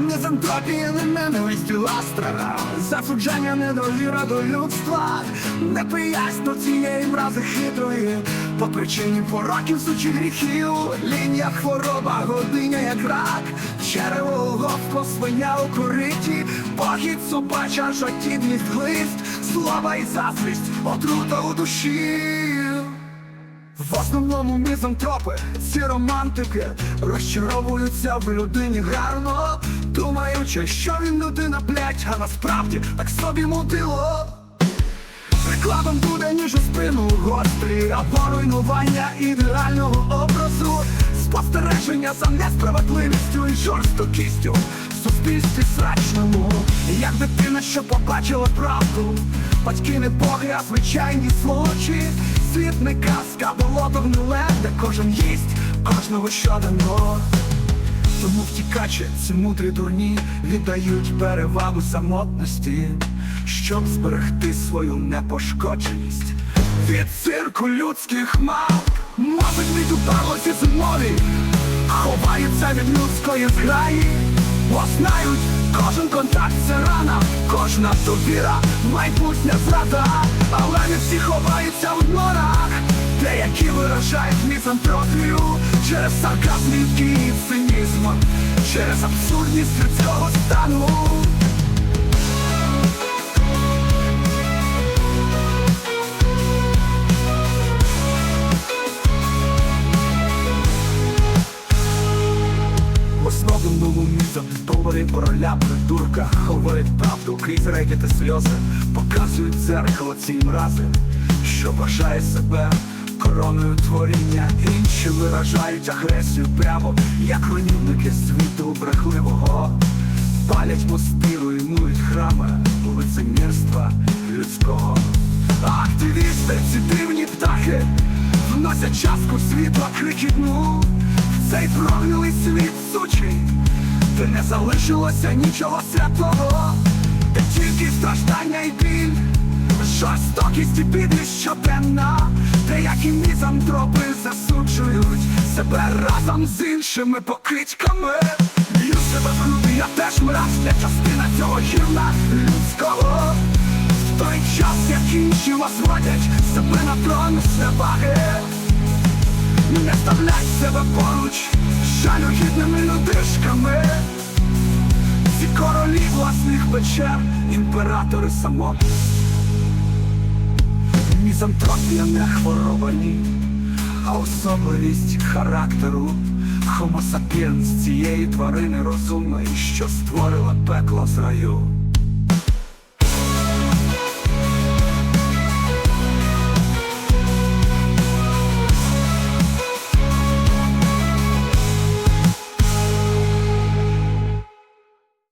Мізантропія, ненависть і ластра Засудження, недовіра до людства. Не поясно цієї мрази хитрої. По причині пороків, сучих гріхів. Лінія хвороба, годиня як рак. Черево головко, свиня у кориті. Похід собача, жадібність, глист. Слава і заздрість, отрута у душі. В основному мізантропи, ці романтики розчаровуються в людині гарно, думаючи, що він людина, блять, а насправді так собі мудило. Прикладом буде ніж у спину гострі, або руйнування ідеального образу, спостереження за несправедливістю і жорстокістю в суспільстві срачному, як дитина, що побачила правду, батьки не боги, а звичайні сволочі, світ не казка, болото гниле, де кожен їсть кожного щоденно. Тому втікачі, ці мудрі дурні віддають перевагу самотності, щоб зберегти свою непошкодженість. Від цирку людських мав, мабуть, від упарлості зимові, ховаються від людської зграї, бо знають, кожен контакт це рана, кожна довіра, майбутня зрада, але не всі ховаються в норах. Деякі виражають мізантропію через сарказм і цинізм, через абсурдність людського стану. Основному мізантропи короля придурка Говорить правду крізь рейки та сльози Показують дзеркало ці мрази Що вважає себе короною творіння. Інші виражають агресію прямо Як руйнівники світу брехливого. Палять мости, руйнують храми Лицемірства людського. Активісти, ці дивні птахи Вносять частку світла крихітну В цей прогнилий світ сучий Де не залишилося нічого святого. Де тільки страждання і біль Жорстокість і підлість щоденна. Деякі мізантропи засуджують Себе разом з іншими покидьками. Б'ю себе в груди, я теж мразь Я частина цього гівна людського. В той час, як інші возводять Себе на трон зневаги Не ставлять себе поруч Жалюгідними людишками. Ці королі власних печер Імператори самотні Мізантропія не хвороба ні, а особливість характеру Homo sapiens цієї тварини розумної, що створила пекло з раю.